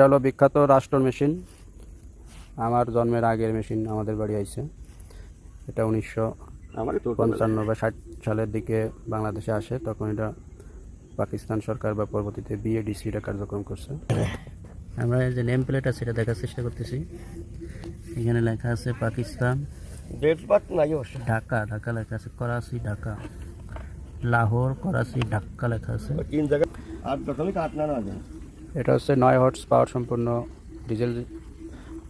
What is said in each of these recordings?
এটা হলো বিখ্যাত রাষ্ট্র মেশিন। আমার জন্মের আগের মেশিন আমাদের বাড়ি আইছে। এটা উনিশশো পঞ্চান্ন বা ষাট সালের দিকে বাংলাদেশে আসে। তখন এটা পাকিস্তান সরকার বা পরবর্তীতে বিএডিসি এটা কার্যক্রম করছে। আমরা এই যে নেম প্লেট আছে এটা দেখার চেষ্টা করতেছি। এখানে লেখা আছে পাকিস্তান। ঢাকা ঢাকা লেখা আছে করাচি ঢাকা। লাহোর করাচি ঢাকা লেখা আছে। তিন জায়গা আট দশমিক আট না না যায় এটা হচ্ছে নয় হর্স পাওয়ার সম্পূর্ণ ডিজেল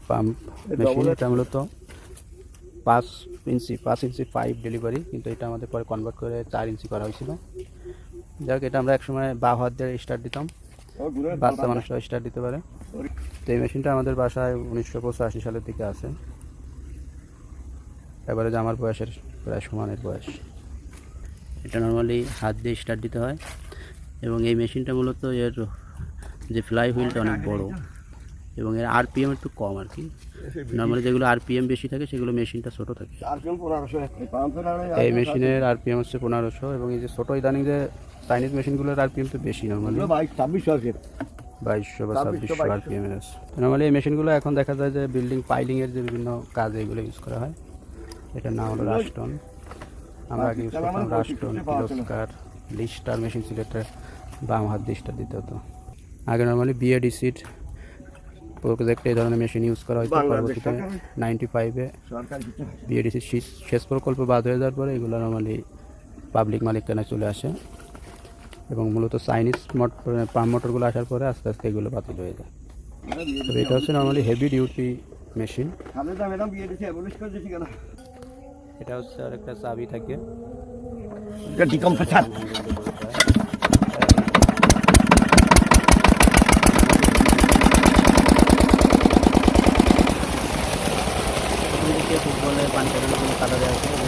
পাম্প মেশিন এটা মূলত পাঁচ ইঞ্চি পাঁচ ইঞ্চি পাইপ ডেলিভারি কিন্তু এটা আমাদের পরে কনভার্ট করে চার ইঞ্চি করা হয়েছিল। যাক এটা আমরা একসময় বা হাত দিয়ে স্টার্ট দিতাম। বাচ্চা মানুষরা স্টার্ট দিতে পারে। তো এই মেশিনটা আমাদের বাসায় উনিশশো পঁচাশি সালের দিকে আছে। এবারে যে আমার বয়সের প্রায় সমানের বয়স। এটা নর্মালি হাত দিয়ে স্টার্ট দিতে হয়। এবং এই মেশিনটা মূলত এর যে ফ্লাই হুইলটা অনেক বড়। এবং এর আরপিএম একটু কম আর কি। নর্মালি যেগুলো আরপিএম বেশি থাকে সেগুলো মেশিনটা ছোট থাকে। এই মেশিনের আরপিএম হচ্ছে পনেরোশো এবং এই যে ছোটো ইদানিং যে চাইনিজ মেশিনগুলোর আরপিএম তো বেশি নর্মালি ছাব্বিশশো আছে। বাইশশো বা ছাব্বিশশো, আরপিএম এর আছে। নর্মালি এই মেশিনগুলো এখন দেখা যায় যে বিল্ডিং পাইলিংয়ের যে বিভিন্ন কাজে এগুলো ইউজ করা হয়। এটার নাম হলো রাস্টন আমরা আগে ইউজ করতাম রাস্টন কিলোস্কার লিস্টার মেশিন ছিল। এটা বাম হাত দিয়ে স্টার দিতে হতো। আগে নর্মালি বিএডিসির প্রজেক্টে এই ধরনের মেশিন ইউজ করা হয়েছে। পরবর্তীতে নাইনটি ফাইভে বিএডিসির শেষ প্রকল্প বাদ হয়ে যাওয়ার পরে এগুলো নর্মালি পাবলিক মালিকানায় চলে আসে। এবং মূলত চাইনিজ মোটর পাম্প মোটরগুলো আসার পরে আস্তে আস্তে এগুলো বাতিল হয়ে যায়। তবে এটা হচ্ছে নর্মালি হেভি ডিউটি মেশিন তো এটা হচ্ছে আর একটা চাবি থাকে। ফুটবলের পানি কাটানোর জন্য কাদা দেওয়া আছে?